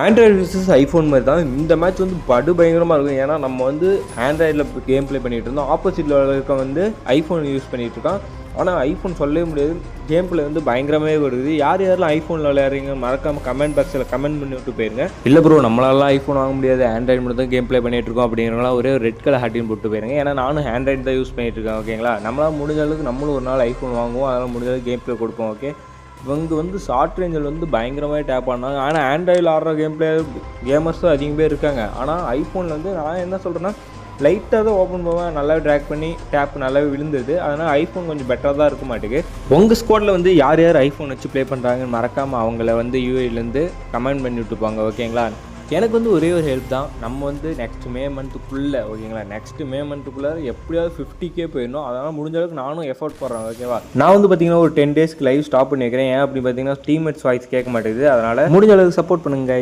Android versus iPhone மாதிரி தான் இந்த மேட்ச் வந்து படு பயங்கரமாக இருக்கும். ஏன்னா நம்ம வந்து ஆண்ட்ராய்டில் கேம் ப்ளே பண்ணிட்டு இருந்தோம். ஆப்போசிட்டில் இருக்க வந்து ஐஃபோன் யூஸ் பண்ணிகிட்டு இருக்கான். ஆனால் ஐஃபோன் சொல்லவே முடியாது. கேம் ப்ளே வந்து பயங்கரமே வருது. யார் யாரெல்லாம் ஐஃபோனில் விளையாடுறீங்க மறக்காம கமெண்ட் பாக்ஸில் கமெண்ட் பண்ணி விட்டு போயிருங்க. இல்லை ப்ரோ நம்மளாலாம் ஐஃபோன் வாங்க முடியாது. ஆண்ட்ராய்டு மட்டும் தான் கேம் ப்ளே பண்ணிகிட்டு இருக்கோம் அப்படிங்கிறவங்களாம் ஒரே ரெட் கலர் ஹாட்டின் போட்டு போயிருங்க. ஏன்னா நானும் ஆண்ட்ராய்டு தான் யூஸ் பண்ணிட்டு இருக்கேன் ஓகேங்களா நம்மளால் முடிஞ்ச அளவுக்கு நம்மளும் ஒரு நாள் ஐஃபோன் வாங்குவோம். அதனால் முடிஞ்ச அளவுக்கு கேம் ப்ளே கொடுப்போம் ஓகே இவங்க வந்து ஷார்ட் ரேஞ்சில் வந்து பயங்கரமாக டேப் ஆனாங்க ஆனால் ஆண்ட்ராய்டில் ஆடுற கேம் பிளேயர் கேமர்ஸ் தான் அதிகம் பேர் இருக்காங்க. ஆனால் ஐஃபோனில் வந்து நான் என்ன சொல்கிறேன்னா லைட்டாக தான் ஓப்பன் பண்ணுவேன். நல்லாவே ட்ராக் பண்ணி டேப் நல்லாவே விழுந்தது. அதனால் ஐஃபோன் கொஞ்சம் பெட்டராக தான் இருக்க மாட்டேங்குது. உங்கள் ஸ்குவாடில் வந்து யார் யார் ஐஃபோன் வச்சு ப்ளே பண்ணுறாங்கன்னு மறக்காமல் அவங்கள வந்து யூஏலேருந்து கமெண்ட் பண்ணி விட்டுப்பாங்க. ஓகேங்களா எனக்கு வந்து ஒரே ஒரு ஹெல்ப் தான். நம்ம வந்து நெக்ஸ்ட் மே மந்த்துக்குள்ளே ஓகேங்களா நெக்ஸ்ட் மே மந்த்துக்குள்ளே எப்படியாவது ஃபிஃப்டி கே போயிடணும். அதனால் முடிஞ்ச அளவுக்கு நானும் எஃபோர்ட் போடுறேன் ஓகேவா நான் வந்து பார்த்தீங்கன்னா ஒரு டென் டேஸ்க்கு லைவ் ஸ்டாப் பண்ணி வைக்கிறேன் ஏன் அப்படி பார்த்தீங்கன்னா டீம்மேட்ஸ் வாய்ஸ் கேட்க மாட்டேங்குது. அதனால் முடிஞ்ச அளவுக்கு சப்போர்ட் பண்ணுங்க.